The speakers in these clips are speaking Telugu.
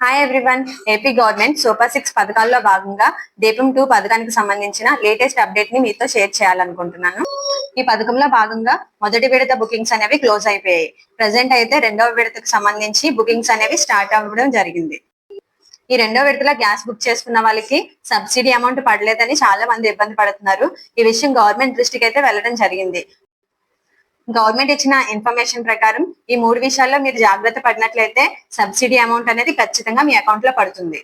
Hi everyone AP government super six పథకాల్లో భాగంగా దీపం టూ పథకానికి సంబంధించిన లేటెస్ట్ అప్డేట్ని మీతో షేర్ చేయాలనుకుంటున్నాను. ఈ పథకంలో భాగంగా మొదటి విడత బుకింగ్స్ అనేవి క్లోజ్ అయిపోయాయి. ప్రజెంట్ అయితే రెండవ విడతకు సంబంధించి బుకింగ్స్ అనేవి స్టార్ట్ అవ్వడం జరిగింది. ఈ రెండో విడతలో గ్యాస్ బుక్ చేసుకున్న వాళ్ళకి సబ్సిడీ అమౌంట్ పడలేదని చాలా మంది ఇబ్బంది పడుతున్నారు. ఈ విషయం గవర్నమెంట్ దృష్టికి అయితే వెళ్ళడం జరిగింది. గవర్నమెంట్ ఇచ్చిన ఇన్ఫర్మేషన్ ప్రకారం ఈ మూడు విషయాల్లో మీరు జాగ్రత్త పడినట్లయితే సబ్సిడీ అమౌంట్ అనేది ఖచ్చితంగా మీ అకౌంట్లో పడుతుంది.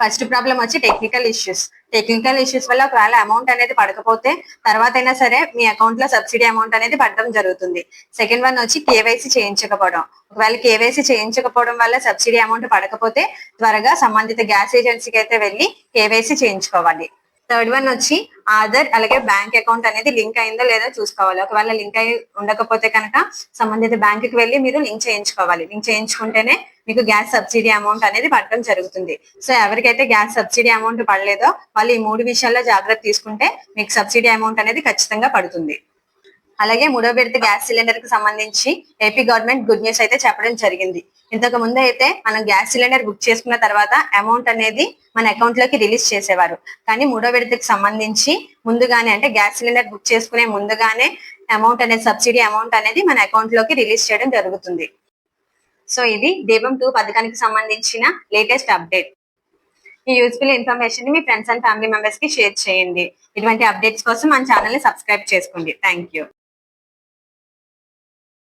ఫస్ట్ ప్రాబ్లం వచ్చి టెక్నికల్ ఇష్యూస్ టెక్నికల్ ఇష్యూస్ వల్ల ఒకవేళ అమౌంట్ అనేది పడకపోతే తర్వాత అయినా సరే మీ అకౌంట్లో సబ్సిడీ అమౌంట్ అనేది పడడం జరుగుతుంది. సెకండ్ వన్ వచ్చి కేవైసీ చేయించకపోవడం. ఒకవేళ కేవైసీ చేయించకపోవడం వల్ల సబ్సిడీ అమౌంట్ పడకపోతే త్వరగా సంబంధిత గ్యాస్ ఏజెన్సీకి అయితే వెళ్ళి కేవైసీ చేయించుకోవాలి. థర్డ్ వన్ వచ్చి ఆధార్ అలాగే బ్యాంక్ అకౌంట్ అనేది లింక్ అయిందో లేదో చూసుకోవాలి. ఒకవేళ లింక్ అయి ఉండకపోతే కనుక సంబంధిత బ్యాంకు కి వెళ్ళి మీరు లింక్ చేయించుకోవాలి. లింక్ చేయించుకుంటేనే మీకు గ్యాస్ సబ్సిడీ అమౌంట్ అనేది పడడం జరుగుతుంది. సో ఎవరికైతే గ్యాస్ సబ్సిడీ అమౌంట్ పడలేదో వాళ్ళు ఈ మూడు విషయాల్లో జాగ్రత్త తీసుకుంటే మీకు సబ్సిడీ అమౌంట్ అనేది ఖచ్చితంగా పడుతుంది. అలాగే మూడో విడత గ్యాస్ సిలిండర్కి సంబంధించి ఏపీ గవర్నమెంట్ గుడ్ న్యూస్ అయితే చెప్పడం జరిగింది. ఇంతకు ముందు అయితే మనం గ్యాస్ సిలిండర్ బుక్ చేసుకున్న తర్వాత అమౌంట్ అనేది మన అకౌంట్లోకి రిలీజ్ చేసేవారు. కానీ మూడో విడతకి సంబంధించి ముందుగానే అంటే గ్యాస్ సిలిండర్ బుక్ చేసుకునే ముందుగానే అమౌంట్ అనేది సబ్సిడీ అమౌంట్ అనేది మన అకౌంట్లోకి రిలీజ్ చేయడం జరుగుతుంది. సో ఇది దీపం టూ పథకానికి సంబంధించిన లేటెస్ట్ అప్డేట్. ఈ యూస్ఫుల్ ఇన్ఫర్మేషన్ మీ ఫ్రెండ్స్ అండ్ ఫ్యామిలీ మెంబర్స్కి షేర్ చేయండి. ఇటువంటి అప్డేట్స్ కోసం మన ఛానల్ని సబ్స్క్రైబ్ చేసుకోండి. Thank you.